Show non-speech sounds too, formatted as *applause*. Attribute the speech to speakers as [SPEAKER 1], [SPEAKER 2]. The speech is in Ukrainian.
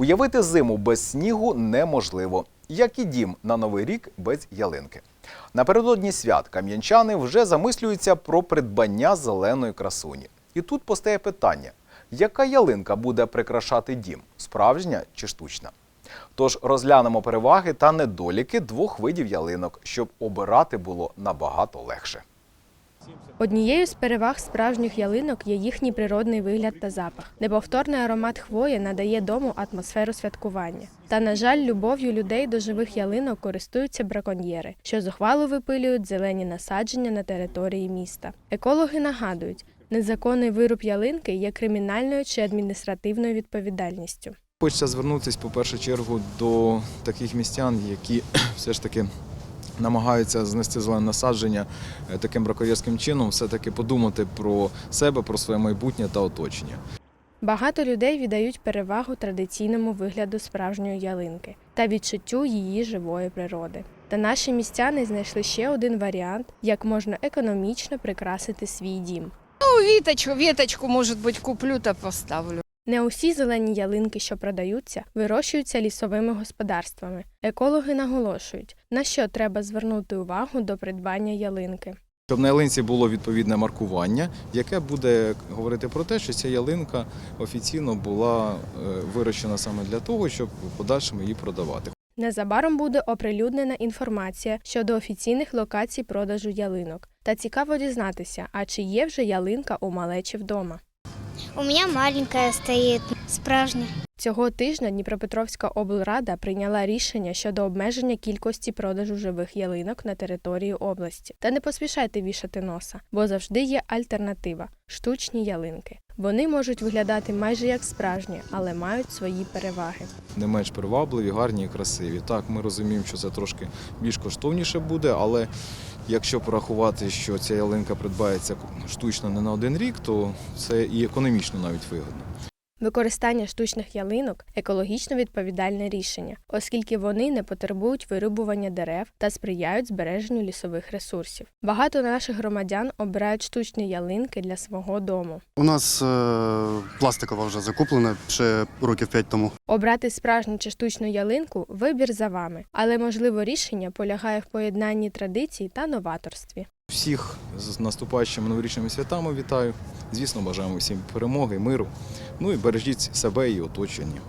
[SPEAKER 1] Уявити зиму без снігу неможливо, як і дім на новий рік без ялинки. Напередодні свят кам'янчани вже замислюються про придбання зеленої красуні. І тут постає питання: яка ялинка буде прикрашати дім справжня чи штучна? Тож розглянемо переваги та недоліки двох видів ялинок, щоб обирати було набагато легше.
[SPEAKER 2] Однією з переваг справжніх ялинок є їхній природний вигляд та запах. Неповторний аромат хвої надає дому атмосферу святкування. Та, на жаль, любов'ю людей до живих ялинок користуються браконьєри, що зухвало випилюють зелені насадження на території міста. Екологи нагадують, незаконний вируб ялинки є кримінальною чи адміністративною відповідальністю.
[SPEAKER 3] Хочеться звернутися, по першу чергу, до таких містян, які *clears throat* все ж таки намагаються знести зелене насадження е, таким браконьєрським чином, все-таки подумати про себе, про своє майбутнє та оточення.
[SPEAKER 2] Багато людей віддають перевагу традиційному вигляду справжньої ялинки та відчуттю її живої природи. Та наші містяни знайшли ще один варіант, як можна економічно прикрасити свій дім.
[SPEAKER 4] Ну, віточку, віточку, може бути, куплю та поставлю.
[SPEAKER 2] Не усі зелені ялинки, що продаються, вирощуються лісовими господарствами. Екологи наголошують, на що треба звернути увагу до придбання ялинки.
[SPEAKER 3] Щоб на ялинці було відповідне маркування, яке буде говорити про те, що ця ялинка офіційно була е, вирощена саме для того, щоб в подальшому її продавати.
[SPEAKER 2] Незабаром буде оприлюднена інформація щодо офіційних локацій продажу ялинок. Та цікаво дізнатися, а чи є вже ялинка у малечі вдома.
[SPEAKER 5] У меня маленькая стоит, справжняя.
[SPEAKER 2] Цього тижня Дніпропетровська облрада прийняла рішення щодо обмеження кількості продажу живих ялинок на території області. Та не поспішайте вішати носа, бо завжди є альтернатива штучні ялинки. Вони можуть виглядати майже як справжні, але мають свої переваги.
[SPEAKER 3] не менш привабливі, гарні і красиві. Так, ми розуміємо, що це трошки більш коштовніше буде, але якщо порахувати, що ця ялинка придбається штучно не на один рік, то це і економічно навіть вигодно.
[SPEAKER 2] Використання штучних ялинок екологічно відповідальне рішення, оскільки вони не потребують вирубування дерев та сприяють збереженню лісових ресурсів. Багато наших громадян обирають штучні ялинки для свого дому.
[SPEAKER 6] У нас е, пластикова вже закуплена ще років 5 тому.
[SPEAKER 2] Обрати справжню чи штучну ялинку вибір за вами, але можливо рішення полягає в поєднанні традицій та новаторстві.
[SPEAKER 3] Всіх з наступаючими новорічними святами вітаю. Звісно, бажаємо всім перемоги, миру. Ну і бережіть себе і оточення.